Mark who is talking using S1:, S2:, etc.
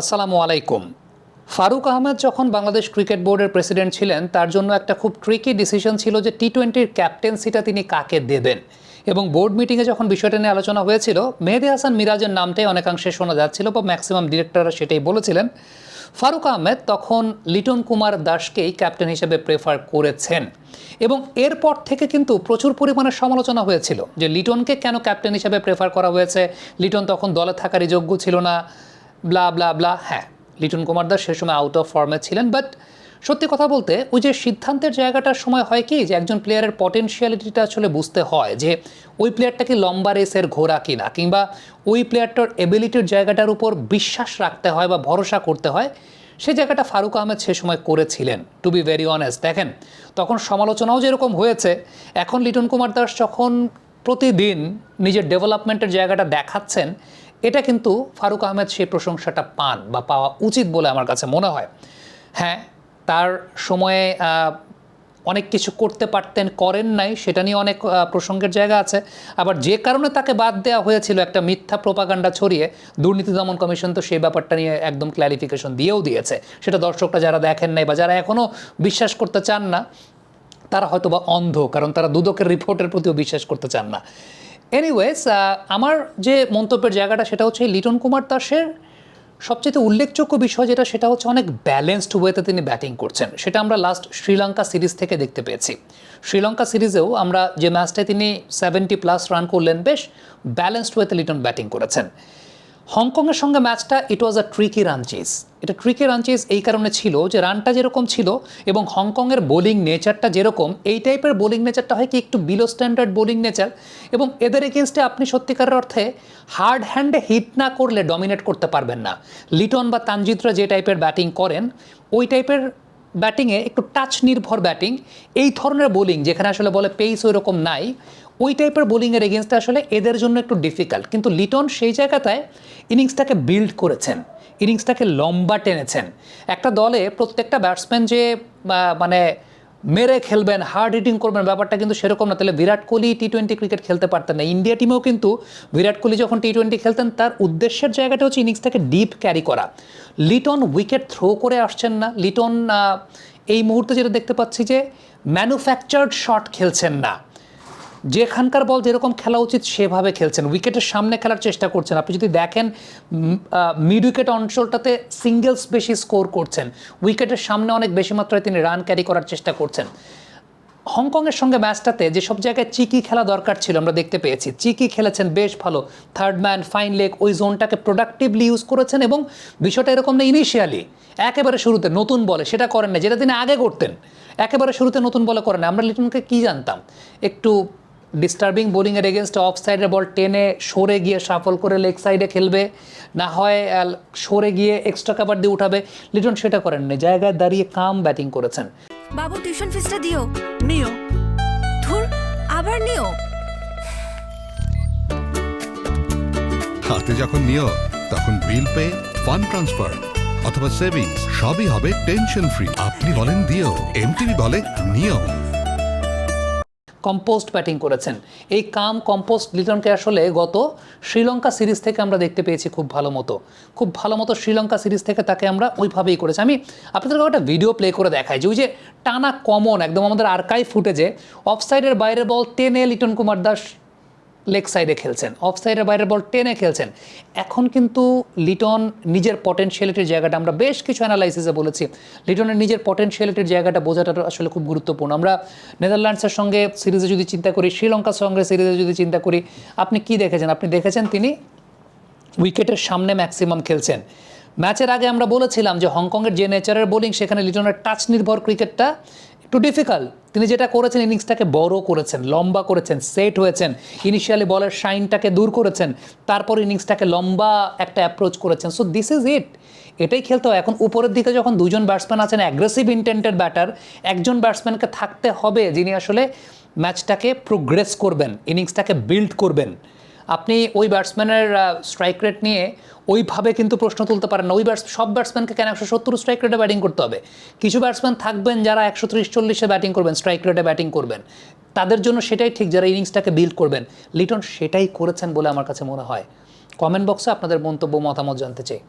S1: আসসালামু আলাইকুম। ফারুক আহমেদ যখন বাংলাদেশ ক্রিকেট বোর্ডের প্রেসিডেন্ট ছিলেন, তার জন্য একটা খুব ট্রিকি ডিসিশন ছিল যে টি টোয়েন্টির ক্যাপ্টেন্সিটা তিনি কাকে দেবেন। এবং বোর্ড মিটিংয়ে যখন বিষয়টা নিয়ে আলোচনা হয়েছিল, মেহেদি হাসান মিরাজের নামটাই অনেকাংশে শোনা যাচ্ছিল, বা ম্যাক্সিমাম ডিরেক্টররা সেটাই বলেছিলেন। ফারুক আহমেদ তখন লিটন কুমার দাসকেই ক্যাপ্টেন হিসেবে প্রেফার করেছেন। এবং এরপর থেকে কিন্তু প্রচুর পরিমাণে সমালোচনা হয়েছিল যে লিটনকে কেন ক্যাপ্টেন হিসেবে প্রেফার করা হয়েছে? লিটন তখন দলে থাকারই যোগ্য ছিল না। ব্লা ব্লা ব্লা হ্যাঁ। লিটন কুমার দাস সে সময় আউট অফ ফর্মে ছিলেন বাট সত্যি কথা বলতে ওই যে সিদ্ধান্তের জায়গাটার সময় হয় কি, যে একজন প্লেয়ারের পটেনশিয়ালিটিটা আসলে বুঝতে হয়, যে ওই প্লেয়ারটা কি লম্বা রেসের ঘোড়া কিনা, কিংবা ওই প্লেয়ারটার এবিলিটির জায়গাটার উপর বিশ্বাস রাখতে হয় বা ভরসা করতে হয়, সে জায়গাটা ফারুক আহমেদ সে সময় করেছিলেন টু বি ভেরি অনেস্ট দেখেন, তখন সমালোচনাও যেরকম হয়েছে, এখন লিটন কুমার দাস যখন প্রতিদিন নিজের ডেভেলপমেন্টের জায়গাটা দেখাচ্ছেন এটা কিন্তু ফারুক আহমেদ সেই প্রশংসাটা পান বা পাওয়া উচিত বলে আমার কাছে মনে হয়। হ্যাঁ তার সময়ে অনেক কিছু করতে পারতেন, করেন নাই, সেটা নিয়ে অনেক প্রসঙ্গের জায়গা আছে। আবার যে কারণে তাকে বাদ দেওয়া হয়েছিল একটা মিথ্যা প্রপাগান্ডা ছড়িয়ে, দুর্নীতি দমন কমিশন তো সেই ব্যাপারটা নিয়ে একদম ক্ল্যারিফিকেশন দিয়েও দিয়েছে। সেটা দর্শকরা যারা দেখেন নাই বা যারা এখনও বিশ্বাস করতে চান না, তারা হয়তো বা অন্ধ, কারণ তারা দুদকের রিপোর্টের প্রতিও বিশ্বাস করতে চান না। এনিওয়েজ আমার যে মন্তব্যের জায়গাটা সেটা হচ্ছে লিটন কুমার দাসের সবচেয়ে উল্লেখযোগ্য বিষয় যেটা, সেটা হচ্ছে অনেক ব্যালেন্সড ওয়েতে তিনি ব্যাটিং করছেন। সেটা আমরা লাস্ট শ্রীলঙ্কা সিরিজ থেকে দেখতে পেয়েছি। শ্রীলঙ্কা সিরিজেও আমরা যে ম্যাচটায় তিনি সেভেন্টি প্লাস রান করলেন, বেশ ব্যালেন্সড ওয়েতে লিটন ব্যাটিং করেছেন। হংকংয়ের সঙ্গে ম্যাচটা it was a tricky run chase এটা ট্রিকি রান চেস এই কারণে ছিল যে রানটা যেরকম ছিল এবং হংকংয়ের বোলিং নেচারটা যেরকম, এই টাইপের বোলিং নেচারটা হয় কি একটু বিলো স্ট্যান্ডার্ড বোলিং নেচার এবং এদের এগেনস্টে আপনি সত্যিকারের অর্থে হার্ড হ্যান্ডে হিট না করলে ডমিনেট করতে পারবেন না। লিটন বা তানজিতরা যে টাইপের ব্যাটিং করেন, ওই টাইপের ব্যাটিংয়ে একটু টাচ নির্ভর ব্যাটিং এই ধরনের বোলিং যেখানে আসলে বলে পেস ওই রকম নাই ওই টাইপের বোলিংয়ের এগেনস্টে আসলে এদের জন্য একটু ডিফিকাল্ট কিন্তু লিটন সেই জায়গাটায় ইনিংসটাকে বিল্ড করেছেন ইনিংসটাকে লম্বা টেনেছেন। একটা দলে প্রত্যেকটা ব্যাটসম্যান যে মানে মেরে খেলবেন হার্ড হিটিং করবেন, ব্যাপারটা কিন্তু সেরকম না। তাহলে Virat Kohli T twenty cricket খেলতে পারতেন না। ইন্ডিয়া টিমেও কিন্তু বিরাট কোহলি যখন টি টোয়েন্টি খেলতেন, তার উদ্দেশ্যের জায়গাটা হচ্ছে ইনিংসটাকে ডিপ ক্যারি করা। লিটন উইকেট থ্রো করে আসছেন না। লিটন এই মুহূর্তে যেটা দেখতে পাচ্ছি যে ম্যানুফ্যাকচার্ড শট খেলছেন না। যেখানকার বল যেরকম খেলা উচিত সেভাবে খেলছেন। উইকেটের সামনে খেলার চেষ্টা করছেন। আপনি যদি দেখেন মিড উইকেট অঞ্চলটাতে সিঙ্গেলস বেশি স্কোর করছেন। উইকেটের সামনে অনেক বেশি মাত্রায় তিনি রান ক্যারি করার চেষ্টা করছেন। হংকংয়ের সঙ্গে ম্যাচটাতে যেসব জায়গায় চিকি খেলা দরকার ছিল আমরা দেখতে পেয়েছি। চিকি খেলেছেন বেশ ভালো। থার্ড ম্যান, ফাইন লেগ, ওই জোনটাকে প্রোডাক্টিভলি ইউজ করেছেন এবং বিষয়টা এরকম না, ইনিশিয়ালি একেবারে শুরুতে নতুন বলে সেটা করেন না যেটা তিনি আগে করতেন, একেবারে শুরুতে নতুন বলে করেন না। আমরা লিটনকে কি জানতাম? একটু ডিস্টার্বিং বোলিংয়ের এগেনস্টে অফ সাইডের বল টেনে সরে গিয়ে সাফল করে লেগ সাইডে খেলবে। না হয় সরে গিয়ে এক্সট্রা কাভার দিয়ে উঠাবে। লিটন সেটা করেন না। জায়গায় দাঁড়িয়ে কাম ব্যাটিং করেছেন।
S2: বাবু টিউশন ফিসটা দিও।
S3: নিও।
S2: ধুর আবার নিও।
S4: হাতে যখন নিও তখন বিল পে ফান্ড ট্রান্সফার অথবা সেভিংস সবই হবে টেনশন ফ্রি আপনি বলেন দিও এমটিভি বলে নিও।
S1: কম্পোস্ট ব্যাটিং করেছেন। এই কাম কম্পোস্ট লিটনকে আসলে গত শ্রীলঙ্কা সিরিজ থেকে আমরা দেখতে পেয়েছি খুব ভালো মতো। খুব ভালো মতো শ্রীলঙ্কা সিরিজ থেকে তাকে আমরা ওইভাবেই করেছি। আমি আপনাদেরকে একটা ভিডিও প্লে করে দেখাই যে ওই যে টানা কমন, একদম আমাদের আর্কাই ফুটেজে অফসাইডের বাইরে বল টেনে লিটন কুমার দাস লেগ সাইডে খেলছেন, অফ সাইডের বাইরের বল টেনে খেলছেন। এখন কিন্তু লিটন নিজের পটেনশিয়ালিটির জায়গাটা, আমরা বেশ কিছু অ্যানালাইসিসে বলেছি, লিটনের নিজের পটেনশিয়ালিটির জায়গাটা বোঝাটা আসলে খুব গুরুত্বপূর্ণ। আমরা নেদারল্যান্ডসের সঙ্গে সিরিজে যদি চিন্তা করি, শ্রীলঙ্কার সঙ্গে সিরিজে যদি চিন্তা করি, আপনি কি দেখেছেন? আপনি দেখেছেন তিনি উইকেটের সামনে ম্যাক্সিমাম খেলছেন। ম্যাচের আগে আমরা বলেছিলাম যে হংকংয়ের যে নেচারের বোলিং সেখানে লিটনের টাচ নির্ভর ক্রিকেটটা একটু ডিফিকাল্ট তিনি যেটা করেছেন, ইনিংসটাকে বড় করেছেন, লম্বা করেছেন, সেট হয়েছেন। ইনিশিয়ালি বলের শাইনটাকে দূর করেছেন, তারপর ইনিংসটাকে লম্বা একটা অ্যাপ্রোচ করেছেন। সো দিস ইজ ইট এটাই খেলতে হয়। এখন উপরের দিকে যখন দুজন ব্যাটসম্যান আছেন অ্যাগ্রেসিভ ইন্টেন্টেড ব্যাটার একজন ব্যাটসম্যানকে থাকতে হবে যিনি আসলে ম্যাচটাকে প্রোগ্রেস করবেন, ইনিংসটাকে বিল্ড করবেন। আপনি ওই ব্যাটসম্যানের স্ট্রাইক রেট নিয়ে ওইভাবে কিন্তু প্রশ্ন তুলতে পারেন না। ওই ব্যাটস সব ব্যাটসম্যানকে কেন একশো সত্তর স্ট্রাইক রেটে ব্যাটিং করতে হবে? কিছু ব্যাটসম্যান থাকবেন যারা একশো ত্রিশ চল্লিশে ব্যাটিং করবেন স্ট্রাইক রেটে ব্যাটিং করবেন। তাদের জন্য সেটাই ঠিক, যারা ইনিংসটাকে বিল্ড করবেন। লিটন, সেটাই করেছেন বলে আমার কাছে মনে হয়। কমেন্ট বক্সে আপনাদের মন্তব্য, মতামত জানতে চাই।